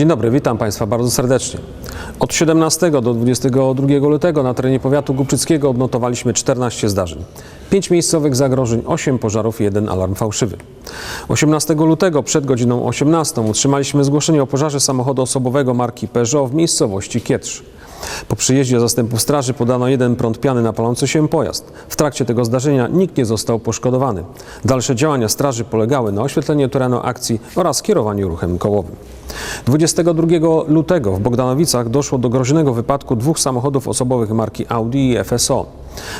Dzień dobry, witam Państwa bardzo serdecznie. Od 17 do 22 lutego na terenie powiatu głubczyckiego odnotowaliśmy 14 zdarzeń. 5 miejscowych zagrożeń, 8 pożarów i 1 alarm fałszywy. 18 lutego przed godziną 18 utrzymaliśmy zgłoszenie o pożarze samochodu osobowego marki Peugeot w miejscowości Kietrz. Po przyjeździe zastępów straży podano jeden prąd piany na palący się pojazd. W trakcie tego zdarzenia nikt nie został poszkodowany. Dalsze działania straży polegały na oświetleniu terenu akcji oraz kierowaniu ruchem kołowym. 22 lutego w Bogdanowicach doszło do groźnego wypadku dwóch samochodów osobowych marki Audi i FSO.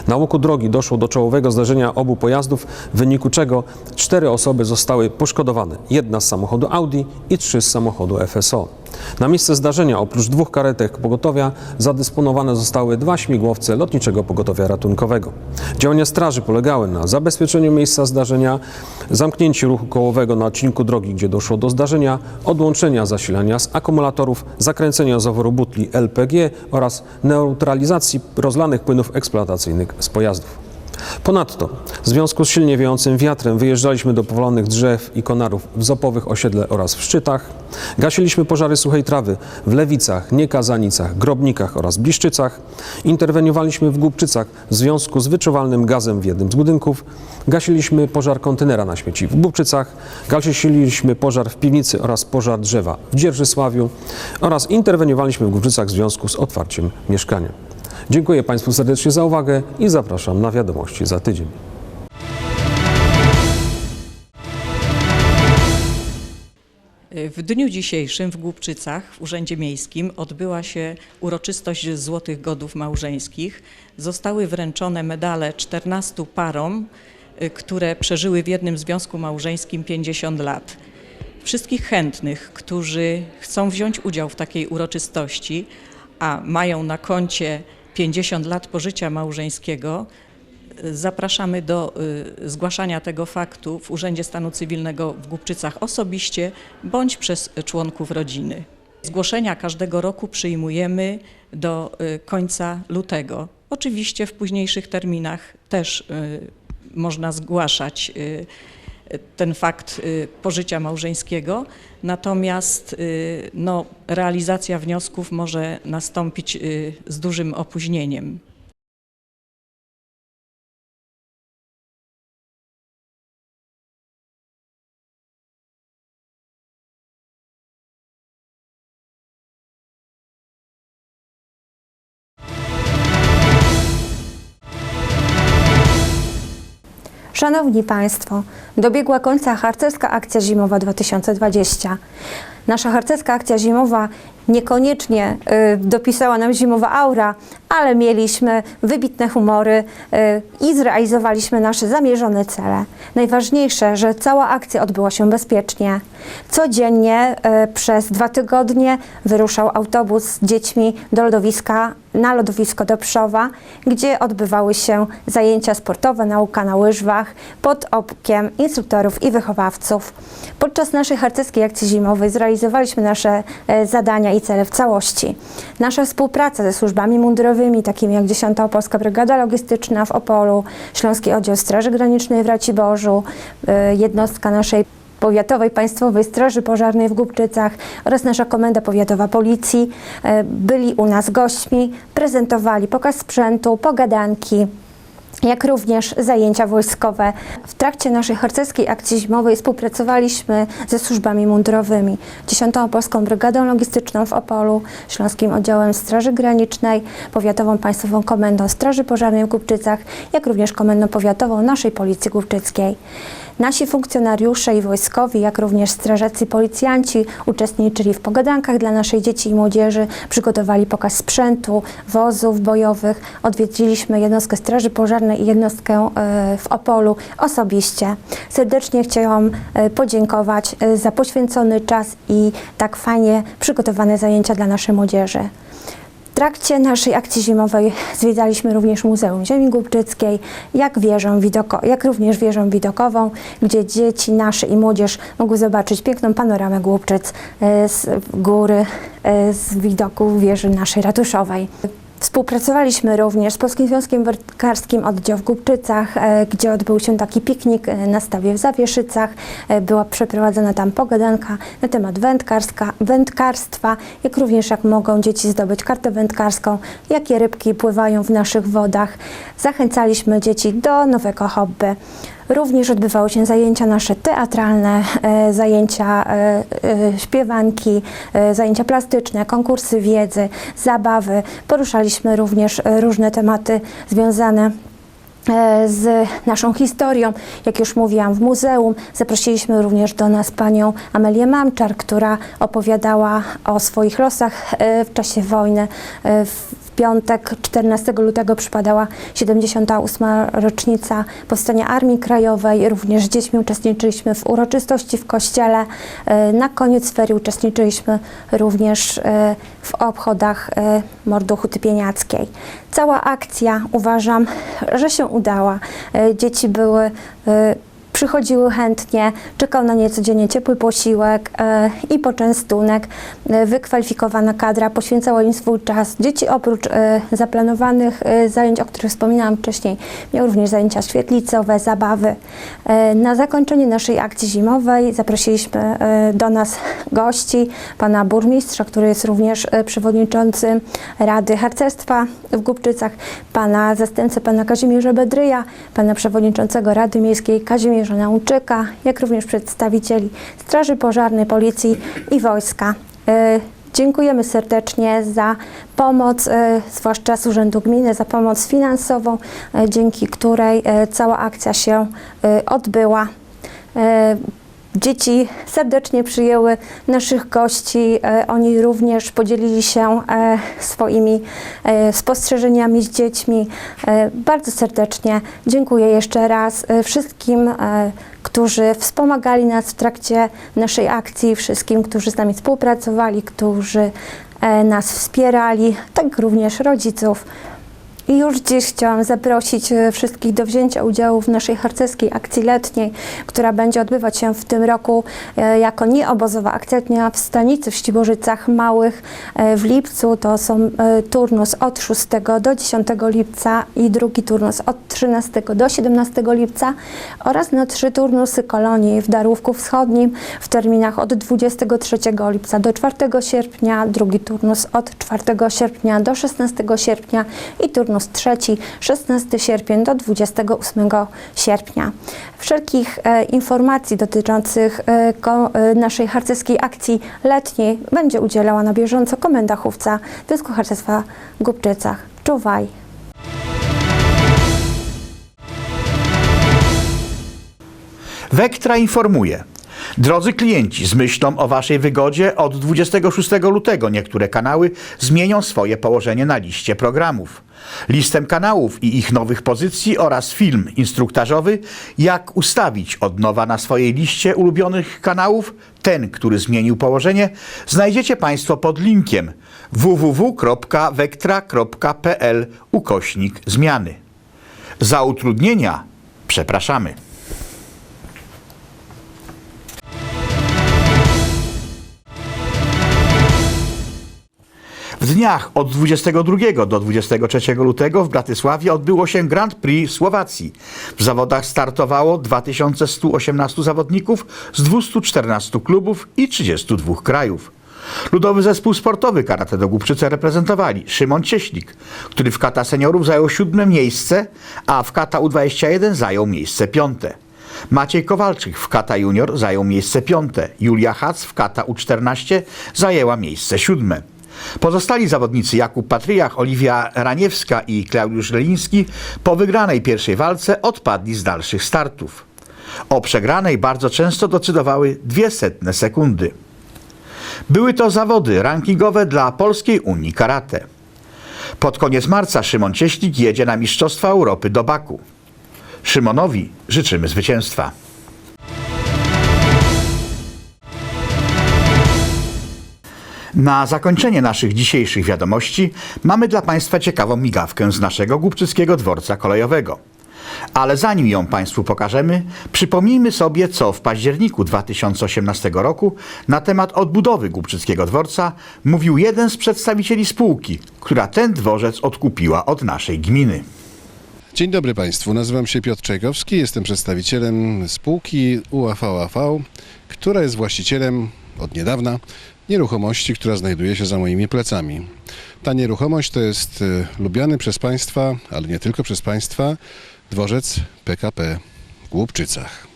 Na łuku drogi doszło do czołowego zdarzenia obu pojazdów, w wyniku czego cztery osoby zostały poszkodowane. Jedna z samochodu Audi i trzy z samochodu FSO. Na miejsce zdarzenia oprócz dwóch karetek pogotowia zadysponowane zostały dwa śmigłowce lotniczego pogotowia ratunkowego. Działania straży polegały na zabezpieczeniu miejsca zdarzenia, zamknięciu ruchu kołowego na odcinku drogi, gdzie doszło do zdarzenia, odłączenia zasilania z akumulatorów, zakręcenia zaworu butli LPG oraz neutralizacji rozlanych płynów eksploatacyjnych z pojazdów. Ponadto, w związku z silnie wiejącym wiatrem, wyjeżdżaliśmy do powalonych drzew i konarów w Zopowych osiedle oraz w Szczytach. Gasiliśmy pożary suchej trawy w Lewicach, Niekazanicach, Grobnikach oraz Bliszczycach. Interweniowaliśmy w Głubczycach w związku z wyczuwalnym gazem w jednym z budynków. Gasiliśmy pożar kontenera na śmieci w Głubczycach. Gasiliśmy pożar w piwnicy oraz pożar drzewa w Dzierżysławiu oraz interweniowaliśmy w Głubczycach w związku z otwarciem mieszkania. Dziękuję Państwu serdecznie za uwagę i zapraszam na wiadomości za tydzień. W dniu dzisiejszym w Głubczycach w Urzędzie Miejskim odbyła się uroczystość Złotych Godów Małżeńskich. Zostały wręczone medale 14 parom, y, które przeżyły w jednym związku małżeńskim 50 lat. Wszystkich chętnych, którzy chcą wziąć udział w takiej uroczystości, a mają na koncie 50 lat pożycia małżeńskiego, Zapraszamy do y, zgłaszania tego faktu w Urzędzie Stanu Cywilnego w Głubczycach osobiście bądź przez członków rodziny. Zgłoszenia każdego roku przyjmujemy do y, końca lutego. Oczywiście w późniejszych terminach też y, można zgłaszać ten fakt y, pożycia małżeńskiego, natomiast y, no, realizacja wniosków może nastąpić y, z dużym opóźnieniem. Szanowni Państwo, dobiegła końca harcerska akcja zimowa 2020. Nasza harcerska akcja zimowa niekoniecznie y, dopisała nam zimowa aura, ale mieliśmy wybitne humory y, i zrealizowaliśmy nasze zamierzone cele. Najważniejsze, że cała akcja odbyła się bezpiecznie. Codziennie y, przez dwa tygodnie wyruszał autobus z dziećmi do lodowiska, na lodowisko do Pszowa, gdzie odbywały się zajęcia sportowe, nauka na łyżwach pod okiem instruktorów i wychowawców. Podczas naszej harcerskiej akcji zimowej zrealizowaliśmy nasze e, zadania i cele w całości. Nasza współpraca ze służbami mundurowymi, takimi jak 10. Opolska Brygada Logistyczna w Opolu, Śląski Oddział Straży Granicznej w Raciborzu, e, jednostka naszej Powiatowej Państwowej Straży Pożarnej w Głubczycach oraz nasza Komenda Powiatowa Policji e, byli u nas gośćmi, prezentowali pokaz sprzętu, pogadanki, jak również zajęcia wojskowe. W trakcie naszej harcerskiej akcji zimowej współpracowaliśmy ze służbami mundurowymi. 10. Polską Brygadą Logistyczną w Opolu, Śląskim Oddziałem Straży Granicznej, Powiatową Państwową Komendą Straży Pożarnej w Głubczycach, jak również Komendą Powiatową naszej Policji Głubczyckiej. Nasi funkcjonariusze i wojskowi, jak również strażacy policjanci uczestniczyli w pogadankach dla naszej dzieci i młodzieży, przygotowali pokaz sprzętu, wozów bojowych. Odwiedziliśmy jednostkę Straży Pożarnej i jednostkę e, w Opolu osobiście. Serdecznie chciałam e, podziękować e, za poświęcony czas i tak fajnie przygotowane zajęcia dla naszej młodzieży. Trakcie naszej akcji zimowej zwiedzaliśmy również Muzeum Ziemi Głubczyckiej, jak, wieżą widoko, jak również wieżę widokową, gdzie dzieci nasze i młodzież mogły zobaczyć piękną panoramę Głubczyc e, z góry, e, z widoku wieży naszej ratuszowej. Współpracowaliśmy również z Polskim Związkiem Wędkarskim Oddział w Głubczycach, e, gdzie odbył się taki piknik e, na stawie w Zawieszycach. E, Była przeprowadzona tam pogadanka na temat wędkarska, wędkarstwa, jak również jak mogą dzieci zdobyć kartę wędkarską, jakie rybki pływają w naszych wodach. Zachęcaliśmy dzieci do nowego hobby. Również odbywały się zajęcia nasze teatralne, e, zajęcia e, e, śpiewanki, zajęcia plastyczne, konkursy wiedzy, zabawy. Poruszaliśmy również różne tematy związane z naszą historią. Jak już mówiłam, w muzeum zaprosiliśmy również do nas panią Amelię Mamczar, która opowiadała o swoich losach w czasie wojny. Piątek 14 lutego przypadała 78. rocznica powstania Armii Krajowej. Również z dziećmi uczestniczyliśmy w uroczystości w kościele. E, Na koniec ferii uczestniczyliśmy również e, w obchodach e, mordu Huty Pieniackiej. Cała akcja uważam, że się udała. Dzieci były przychodziły chętnie, czekał na nie codziennie ciepły posiłek e, i poczęstunek. E, wykwalifikowana kadra poświęcała im swój czas. Dzieci oprócz e, zaplanowanych zajęć, o których wspominałam wcześniej, miały również zajęcia świetlicowe, zabawy. Na zakończenie naszej akcji zimowej zaprosiliśmy do nas gości, pana burmistrza, który jest również przewodniczącym Rady Harcerstwa w Głubczycach, pana zastępcę pana Kazimierza Bedryja, pana przewodniczącego Rady Miejskiej Kazimierza Nauczyka, jak również przedstawicieli Straży Pożarnej, Policji i Wojska. E, Dziękujemy serdecznie za pomoc, e, zwłaszcza z Urzędu Gminy, za pomoc finansową, e, dzięki której cała akcja się odbyła. Dzieci serdecznie przyjęły naszych gości. E, Oni również podzielili się e, swoimi e, spostrzeżeniami z dziećmi. Bardzo serdecznie dziękuję jeszcze raz wszystkim, którzy wspomagali nas w trakcie naszej akcji, wszystkim, którzy z nami współpracowali, którzy nas wspierali, tak również rodziców. I już dziś chciałam zaprosić e, wszystkich do wzięcia udziału w naszej harcerskiej akcji letniej, która będzie odbywać się w tym roku e, jako nieobozowa akcja dnia w stanicy w Ściborzycach Małych e, w lipcu. To są turnus od 6 do 10 lipca i drugi turnus od 13 do 17 lipca oraz na trzy turnusy kolonii w Darłówku Wschodnim w terminach od 23 lipca do 4 sierpnia, drugi turnus od 4 sierpnia do 16 sierpnia i turnus trzeci 16 sierpień do 28 sierpnia. Wszelkich e, informacji dotyczących e, e, naszej harcerskiej akcji letniej będzie udzielała na bieżąco Komenda Chówca Związku Harcerstwa w Głubczycach. Czuwaj! Wektra informuje. Drodzy klienci, z myślą o Waszej wygodzie od 26 lutego niektóre kanały zmienią swoje położenie na liście programów. Listem kanałów i ich nowych pozycji oraz film instruktażowy Jak ustawić od nowa na swojej liście ulubionych kanałów ten, który zmienił położenie, znajdziecie Państwo pod linkiem www.wektra.pl ukośnik zmiany. Za utrudnienia przepraszamy. Dniach od 22 do 23 lutego w Bratysławie odbyło się Grand Prix Słowacji. W zawodach startowało 2118 zawodników z 214 klubów i 32 krajów. Ludowy Zespół Sportowy Karate do Głubczyce reprezentowali Szymon Cieślik, który w kata seniorów zajął siódme miejsce, a w kata U21 zajął miejsce piąte. Maciej Kowalczyk w kata junior zajął miejsce piąte. Julia Hac w kata U14 zajęła miejsce siódme. Pozostali zawodnicy Jakub Patryjach, Oliwia Raniewska i Klaudiusz Leliński po wygranej pierwszej walce odpadli z dalszych startów. O przegranej bardzo często decydowały dwie setne sekundy. Były to zawody rankingowe dla Polskiej Unii Karate. Pod koniec marca Szymon Cieślik jedzie na Mistrzostwa Europy do Baku. Szymonowi życzymy zwycięstwa. Na zakończenie naszych dzisiejszych wiadomości mamy dla Państwa ciekawą migawkę z naszego głubczyckiego dworca kolejowego. Ale zanim ją Państwu pokażemy, przypomnijmy sobie, co w październiku 2018 roku na temat odbudowy Głubczyckiego dworca mówił jeden z przedstawicieli spółki, która ten dworzec odkupiła od naszej gminy. Dzień dobry Państwu, nazywam się Piotr Czajkowski, jestem przedstawicielem spółki UAV-AV, która jest właścicielem od niedawna nieruchomości, która znajduje się za moimi plecami. Ta nieruchomość to jest e, lubiany przez Państwa, ale nie tylko przez Państwa, dworzec PKP w Głubczycach.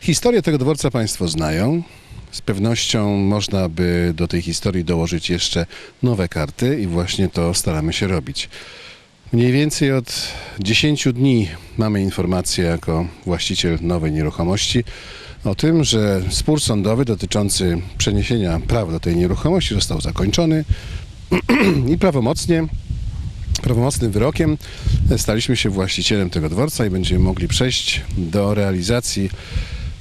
Historię tego dworca Państwo znają. Z pewnością można by do tej historii dołożyć jeszcze nowe karty i właśnie to staramy się robić. Mniej więcej od 10 dni mamy informację jako właściciel nowej nieruchomości o tym, że spór sądowy dotyczący przeniesienia praw do tej nieruchomości został zakończony i prawomocnie, prawomocnym wyrokiem staliśmy się właścicielem tego dworca i będziemy mogli przejść do realizacji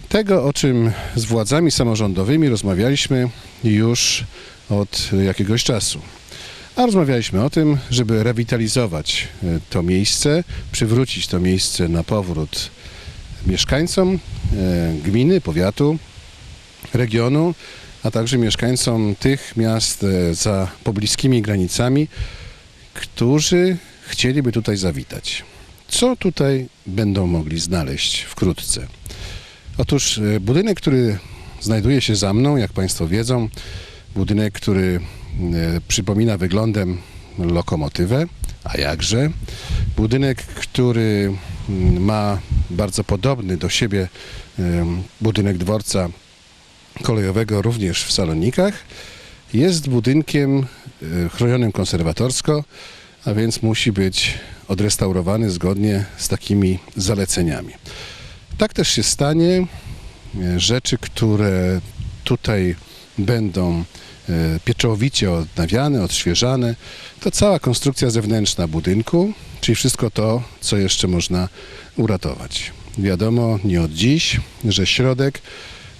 tego, o czym z władzami samorządowymi rozmawialiśmy już od jakiegoś czasu. A rozmawialiśmy o tym, żeby rewitalizować e, to miejsce, przywrócić to miejsce na powrót mieszkańcom gminy, powiatu, regionu, a także mieszkańcom tych miast e, za pobliskimi granicami, którzy chcieliby tutaj zawitać. Co tutaj będą mogli znaleźć wkrótce? Otóż e, budynek, który znajduje się za mną, jak Państwo wiedzą, budynek, który e, przypomina wyglądem lokomotywę, a jakże. Budynek, który mm, ma bardzo podobny do siebie budynek dworca kolejowego również w Salonikach. Jest budynkiem e, chronionym konserwatorsko, a więc musi być odrestaurowany zgodnie z takimi zaleceniami. Tak też się stanie. E, Rzeczy, które tutaj będą pieczołowicie odnawiane, odświeżane, to cała konstrukcja zewnętrzna budynku, czyli wszystko to, co jeszcze można uratować. Wiadomo nie od dziś, że środek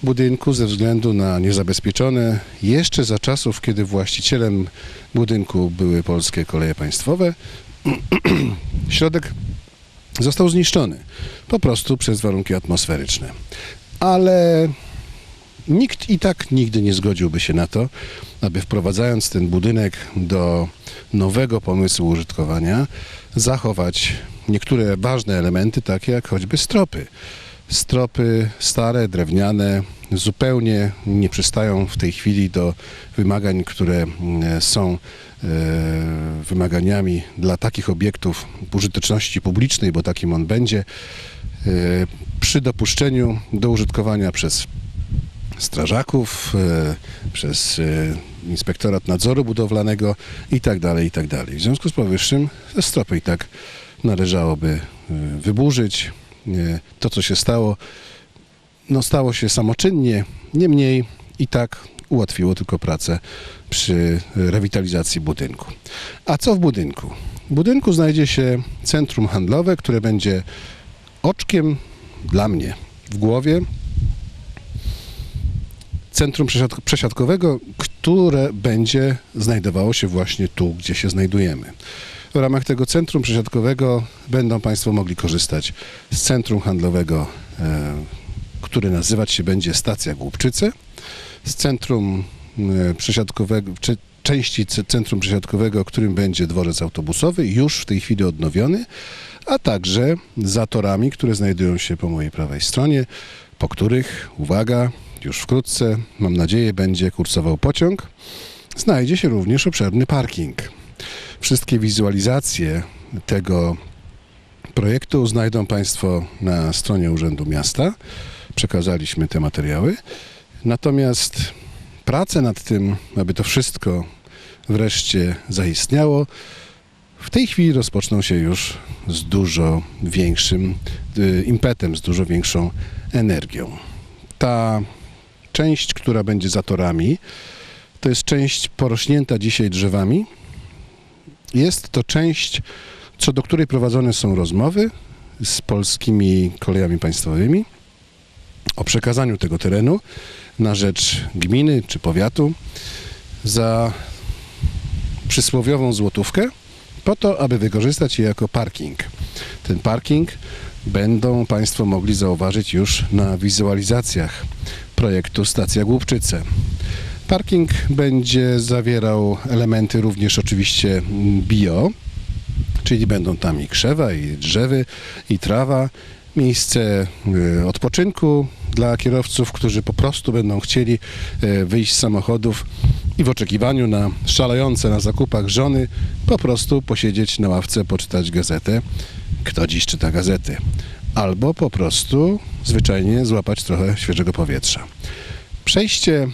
budynku ze względu na niezabezpieczone jeszcze za czasów, kiedy właścicielem budynku były polskie koleje państwowe, środek został zniszczony po prostu przez warunki atmosferyczne. Ale nikt i tak nigdy nie zgodziłby się na to, aby wprowadzając ten budynek do nowego pomysłu użytkowania, zachować niektóre ważne elementy, takie jak choćby stropy. Stropy stare, drewniane, zupełnie nie przystają w tej chwili do wymagań, które mm, są e, wymaganiami dla takich obiektów użyteczności publicznej, bo takim on będzie, e, przy dopuszczeniu do użytkowania przez strażaków, e, przez e, Inspektorat Nadzoru Budowlanego i tak dalej, i tak. W związku z powyższym te stropy i tak należałoby e, wyburzyć. To, co się stało, no stało się samoczynnie, niemniej i tak ułatwiło tylko pracę przy rewitalizacji budynku. A co w budynku? W budynku znajdzie się centrum handlowe, które będzie oczkiem dla mnie w głowie centrum przesiad- przesiadkowego, które będzie znajdowało się właśnie tu, gdzie się znajdujemy. W ramach tego centrum przesiadkowego będą Państwo mogli korzystać z centrum handlowego, e, które nazywać się będzie Stacja Głubczyce, z centrum e, przesiadkowego, czy części centrum przesiadkowego, którym będzie dworzec autobusowy, już w tej chwili odnowiony, a także za torami, które znajdują się po mojej prawej stronie, po których, uwaga, już wkrótce, mam nadzieję, będzie kursował pociąg. Znajdzie się również obszerny parking. Wszystkie wizualizacje tego projektu znajdą Państwo na stronie Urzędu Miasta. Przekazaliśmy te materiały. Natomiast prace nad tym, aby to wszystko wreszcie zaistniało, w tej chwili rozpoczną się już z dużo większym y, impetem, z dużo większą energią. Ta część, która będzie za torami, to jest część porośnięta dzisiaj drzewami. Jest to część, co do której prowadzone są rozmowy z polskimi kolejami państwowymi o przekazaniu tego terenu na rzecz gminy czy powiatu za przysłowiową złotówkę po to, aby wykorzystać je jako parking. ten parking będą Państwo mogli zauważyć już na wizualizacjach projektu Stacja Głupczyce. Parking będzie zawierał elementy również oczywiście bio, czyli będą tam i krzewa, i drzewy, i trawa, miejsce y, odpoczynku dla kierowców, którzy po prostu będą chcieli y, wyjść z samochodów i w oczekiwaniu na szalejące na zakupach żony po prostu posiedzieć na ławce, poczytać gazetę. Kto dziś czyta gazety? Albo po prostu zwyczajnie złapać trochę świeżego powietrza. Przejście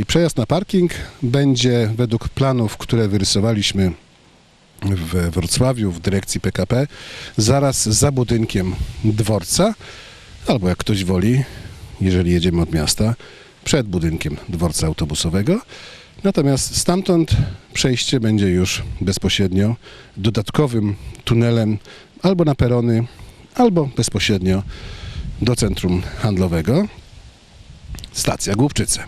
i przejazd na parking będzie według planów, które wyrysowaliśmy w Wrocławiu w dyrekcji PKP, zaraz za budynkiem dworca, albo jak ktoś woli, jeżeli jedziemy od miasta, przed budynkiem dworca autobusowego. Natomiast stamtąd przejście będzie już bezpośrednio dodatkowym tunelem albo na perony, albo bezpośrednio do centrum handlowego. Stacja Głupczyce.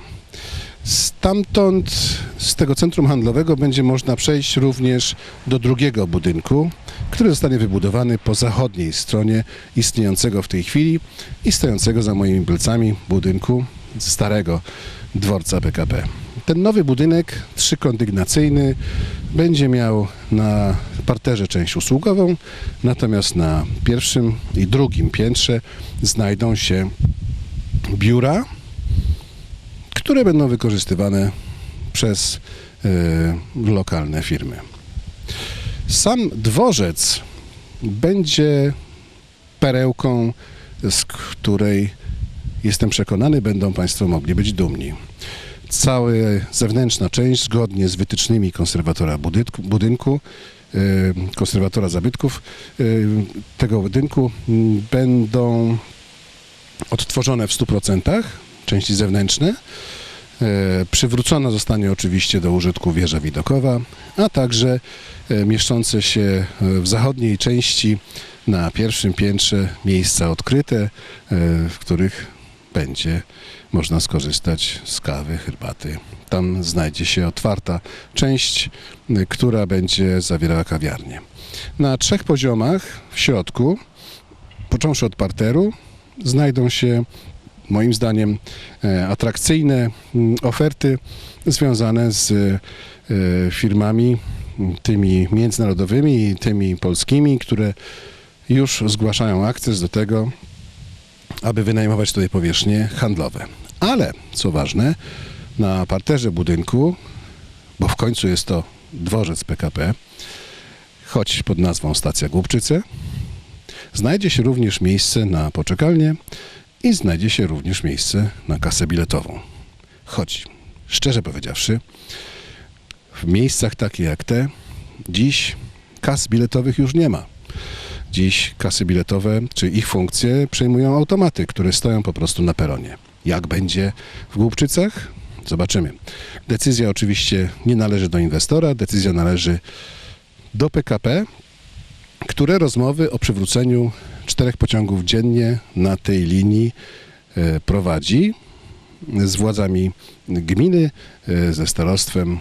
Stamtąd, z tego centrum handlowego, będzie można przejść również do drugiego budynku, który zostanie wybudowany po zachodniej stronie istniejącego w tej chwili i stojącego za moimi plecami budynku starego dworca PKP. Ten nowy budynek trzykondygnacyjny będzie miał na parterze część usługową, natomiast na pierwszym i drugim piętrze znajdą się biura, które będą wykorzystywane przez e, lokalne firmy. Sam dworzec będzie perełką, z której jestem przekonany, będą Państwo mogli być dumni. Cała zewnętrzna część, zgodnie z wytycznymi konserwatora budynku, budynku e, konserwatora zabytków e, tego budynku, będą odtworzone w 100%, części zewnętrzne. E, Przywrócona zostanie oczywiście do użytku wieża widokowa, a także mieszczące się w zachodniej części na pierwszym piętrze miejsca odkryte, w których będzie można skorzystać z kawy, herbaty. Tam znajdzie się otwarta część, która będzie zawierała kawiarnię. Na trzech poziomach w środku, począwszy od parteru, znajdą się moim zdaniem e, atrakcyjne mm, oferty związane z e, firmami tymi międzynarodowymi i tymi polskimi, które już zgłaszają akces do tego, aby wynajmować tutaj powierzchnie handlowe. Ale, co ważne, na parterze budynku, bo w końcu jest to dworzec PKP, choć pod nazwą Stacja Głupczyce, znajdzie się również miejsce na poczekalnię i znajdzie się również miejsce na kasę biletową. Choć, szczerze powiedziawszy, w miejscach takich jak te, dziś kas biletowych już nie ma. Dziś kasy biletowe, czy ich funkcje przejmują automaty, które stoją po prostu na peronie. Jak będzie w Głupczycach? Zobaczymy. Decyzja oczywiście nie należy do inwestora, decyzja należy do PKP, które rozmowy o przywróceniu czterech pociągów dziennie na tej linii e, prowadzi z władzami gminy, e, ze starostwem.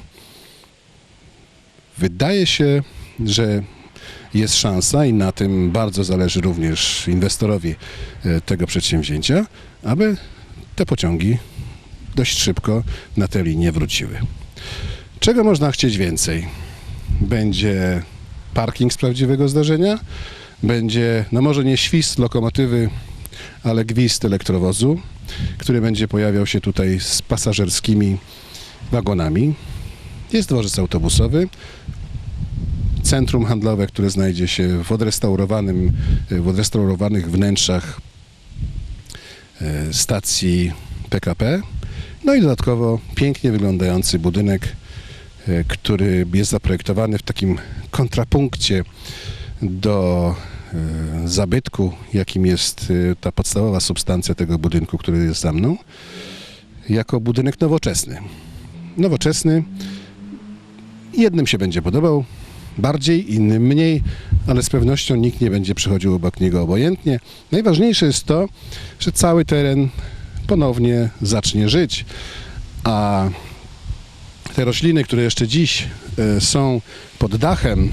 Wydaje się, że jest szansa i na tym bardzo zależy również inwestorowi e, tego przedsięwzięcia, aby te pociągi dość szybko na tę linię wróciły. Czego można chcieć więcej? Będzie parking z prawdziwego zdarzenia, będzie, no może nie świst lokomotywy, ale gwizd elektrowozu, który będzie pojawiał się tutaj z pasażerskimi wagonami. Jest dworzec autobusowy, centrum handlowe, które znajdzie się w odrestaurowanym, w odrestaurowanych wnętrzach stacji PKP. No i dodatkowo pięknie wyglądający budynek, e, który jest zaprojektowany w takim kontrapunkcie do e, zabytku, jakim jest ta podstawowa substancja tego budynku, który jest za mną, jako budynek nowoczesny. Nowoczesny, jednym się będzie podobał bardziej, innym mniej, ale z pewnością nikt nie będzie przechodził obok niego obojętnie. Najważniejsze jest to, że cały teren ponownie zacznie żyć, a te rośliny, które jeszcze dziś e, są pod dachem,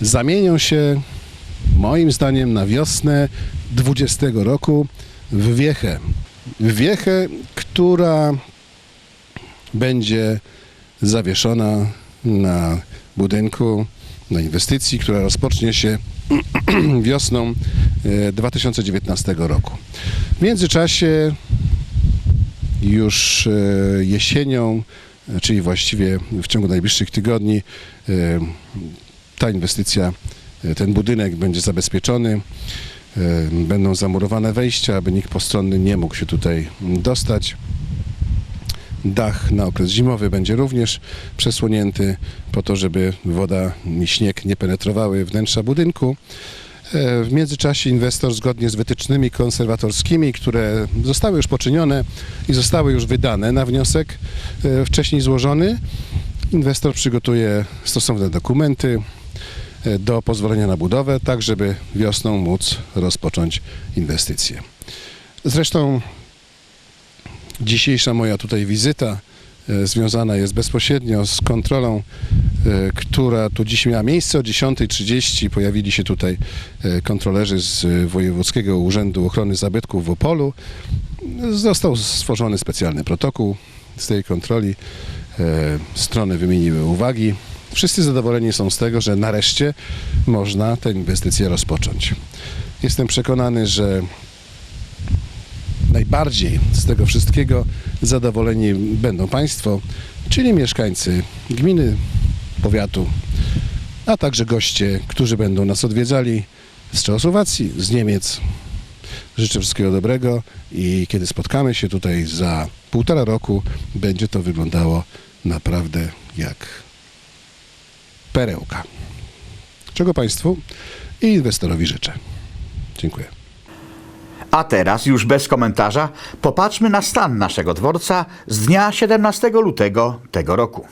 zamienią się moim zdaniem na wiosnę 20 roku w Wiechę. Wiechę, która będzie zawieszona na budynku, na inwestycji, która rozpocznie się wiosną e, 2019 roku. W międzyczasie już e, jesienią, e, czyli właściwie w ciągu najbliższych tygodni, e, ta inwestycja, e, ten budynek będzie zabezpieczony. e, Będą zamurowane wejścia, aby nikt postronny nie mógł się tutaj dostać. Dach na okres zimowy będzie również przesłonięty po to, żeby woda i śnieg nie penetrowały wnętrza budynku. E, W międzyczasie inwestor zgodnie z wytycznymi konserwatorskimi, które zostały już poczynione i zostały już wydane na wniosek e, wcześniej złożony, inwestor przygotuje stosowne dokumenty e, do pozwolenia na budowę, tak żeby wiosną móc rozpocząć inwestycje. Zresztą Dzisiejsza moja tutaj wizyta e, związana jest bezpośrednio z kontrolą, e, która tu dziś miała miejsce o 10.30. Pojawili się tutaj e, kontrolerzy z Wojewódzkiego Urzędu Ochrony Zabytków w Opolu. Został stworzony specjalny protokół z tej kontroli. Strony wymieniły uwagi. Wszyscy zadowoleni są z tego, że nareszcie można tę inwestycję rozpocząć. Jestem przekonany, że najbardziej z tego wszystkiego zadowoleni będą Państwo, czyli mieszkańcy gminy, powiatu, a także goście, którzy będą nas odwiedzali z Czechosłowacji, z Niemiec. Życzę wszystkiego dobrego i kiedy spotkamy się tutaj za półtora roku, będzie to wyglądało naprawdę jak perełka. Czego Państwu i inwestorowi życzę. Dziękuję. A teraz, już bez komentarza, popatrzmy na stan naszego dworca z dnia 17 lutego tego roku.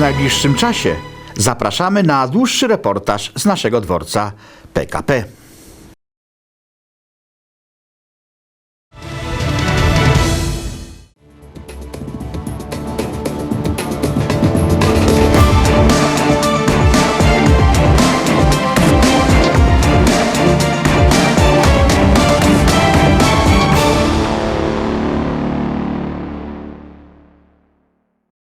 Najbliższym czasie zapraszamy na dłuższy reportaż z naszego dworca PKP.